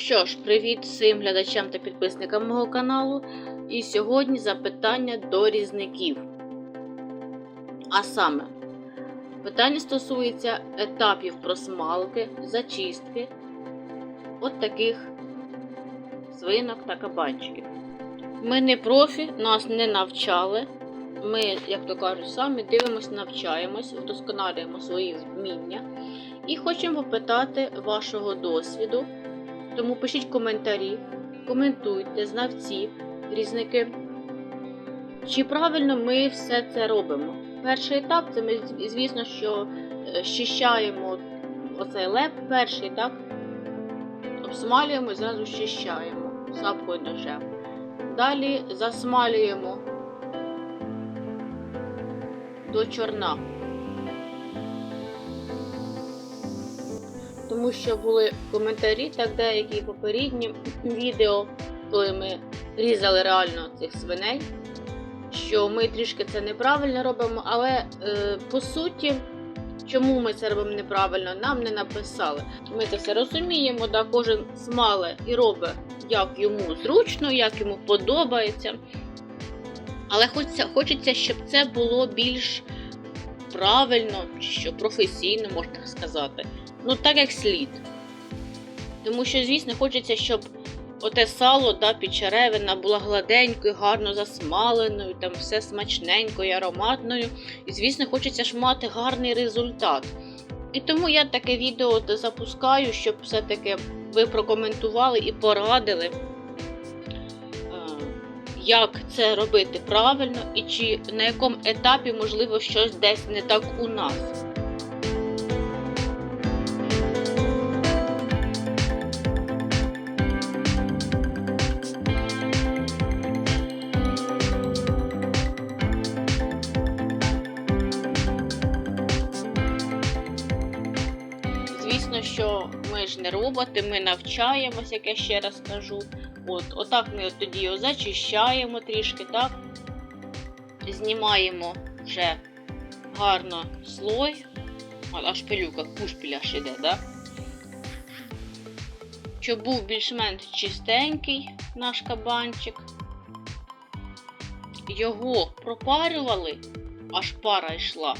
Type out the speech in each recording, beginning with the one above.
що ж, привіт всім глядачам та підписникам мого каналу. І сьогодні запитання до різників. А саме, питання стосується етапів просмалки, зачистки от таких свинок та кабанчиків. Ми не профі, нас не навчали. Ми, як то кажуть, самі дивимося, навчаємось, вдосконалюємо свої вміння і хочемо попитати вашого досвіду. Тому пишіть коментарі, коментуйте, знавці, різники. Чи правильно ми все це робимо? Перший етап це ми, звісно, що е, щищаємо оцей леп, перший, так? Обсмалюємо і зразу щищаємо сапкою ножем. Далі засмалюємо до чорна. Тому що були коментарі, так деякі попередні відео, коли ми різали реально цих свиней, що ми трішки це неправильно робимо, але е, по суті, чому ми це робимо неправильно, нам не написали. Ми це все розуміємо, да, кожен смале і робить, як йому зручно, як йому подобається. Але хочеться, хочеться, щоб це було більш правильно, що професійно, можна сказати. Ну, так як слід. Тому що, звісно, хочеться, щоб оте сало да, підчеревина була гладенькою, гарно засмаленою, там все смачненькою, ароматною. І, звісно, хочеться ж мати гарний результат. І тому я таке відео запускаю, щоб все-таки ви прокоментували і порадили, е, як це робити правильно, і чи на якому етапі, можливо, щось десь не так у нас. Що ми ж не роботи, ми навчаємось, як я ще раз кажу. От, отак ми тоді його зачищаємо трішки, так? Знімаємо вже гарно слой. Аж пилюка, кушпіля аж іде, так? Щоб був більш-менш чистенький наш кабанчик. Його пропарювали, аж пара йшла.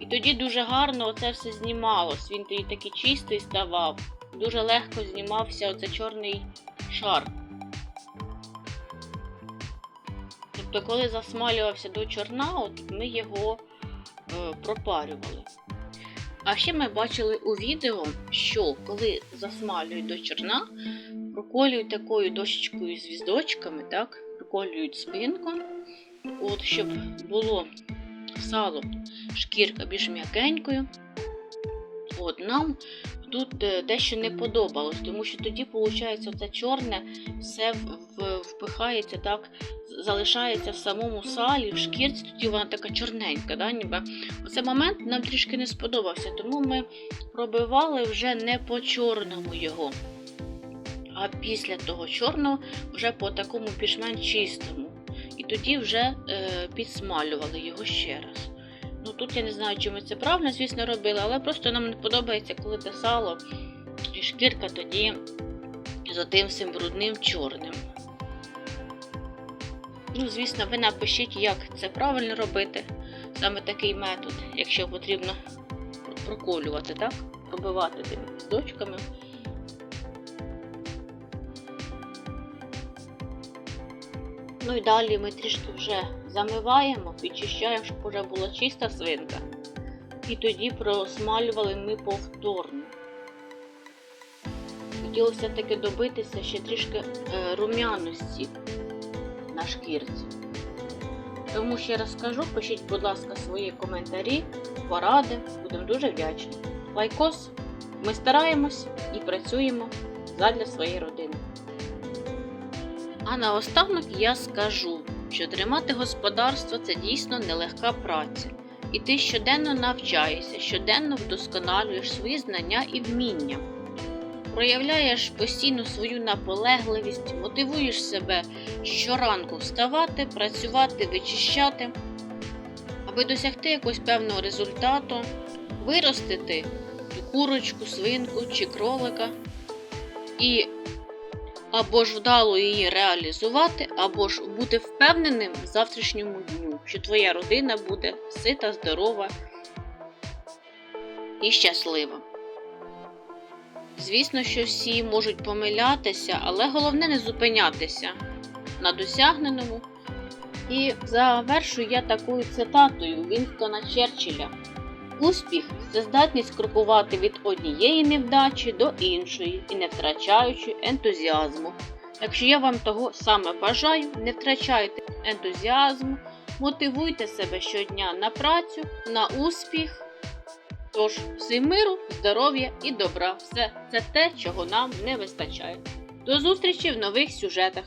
І тоді дуже гарно оце все знімалось. Він тоді такий чистий ставав. Дуже легко знімався оцей чорний шар. Тобто, коли засмалювався до чорна, от ми його е, пропарювали. А ще ми бачили у відео, що коли засмалюють до чорна, проколюють такою дощечкою з віздочками, так? проколюють спинку, от, щоб було сало, шкірка більш м'якенькою. От нам тут е, дещо не подобалось, тому що тоді, виходить, оце чорне все впихається, так, залишається в самому салі, в шкірці, тоді вона така чорненька. Да, ніби. Оцей момент нам трішки не сподобався, тому ми пробивали вже не по чорному його, а після того чорного вже по такому більш-менш чистому. Тоді вже е, підсмалювали його ще раз. Ну тут я не знаю, чи ми це правильно, звісно, робили, але просто нам не подобається, коли те сало і шкірка тоді з тим всім брудним чорним. Ну, звісно, ви напишіть, як це правильно робити, саме такий метод, якщо потрібно проколювати, так? Пробивати тими дочками. Ну і далі ми трішки вже замиваємо, підчищаємо, щоб вже була чиста свинка. І тоді просмалювали ми повторно. Хотілося таки добитися ще трішки е, рум'яності на шкірці. Тому ще раз скажу, пишіть, будь ласка, свої коментарі, поради, будемо дуже вдячні. Лайкос, ми стараємось і працюємо задля своєї родини. А наостанок я скажу, що тримати господарство це дійсно нелегка праця. І ти щоденно навчаєшся, щоденно вдосконалюєш свої знання і вміння. Проявляєш постійно свою наполегливість, мотивуєш себе щоранку вставати, працювати, вичищати, аби досягти якогось певного результату, виростити ту курочку, свинку чи кролика і або ж вдало її реалізувати, або ж бути впевненим в завтрашньому дню, що твоя родина буде сита, здорова і щаслива. Звісно, що всі можуть помилятися, але головне не зупинятися на досягненому. І завершую я такою цитатою Вінстона Черчилля. Успіх це здатність крокувати від однієї невдачі до іншої і не втрачаючи ентузіазму. Якщо я вам того саме бажаю, не втрачайте ентузіазму, мотивуйте себе щодня на працю, на успіх. Тож, всім миру, здоров'я і добра. Все це те, чого нам не вистачає. До зустрічі в нових сюжетах.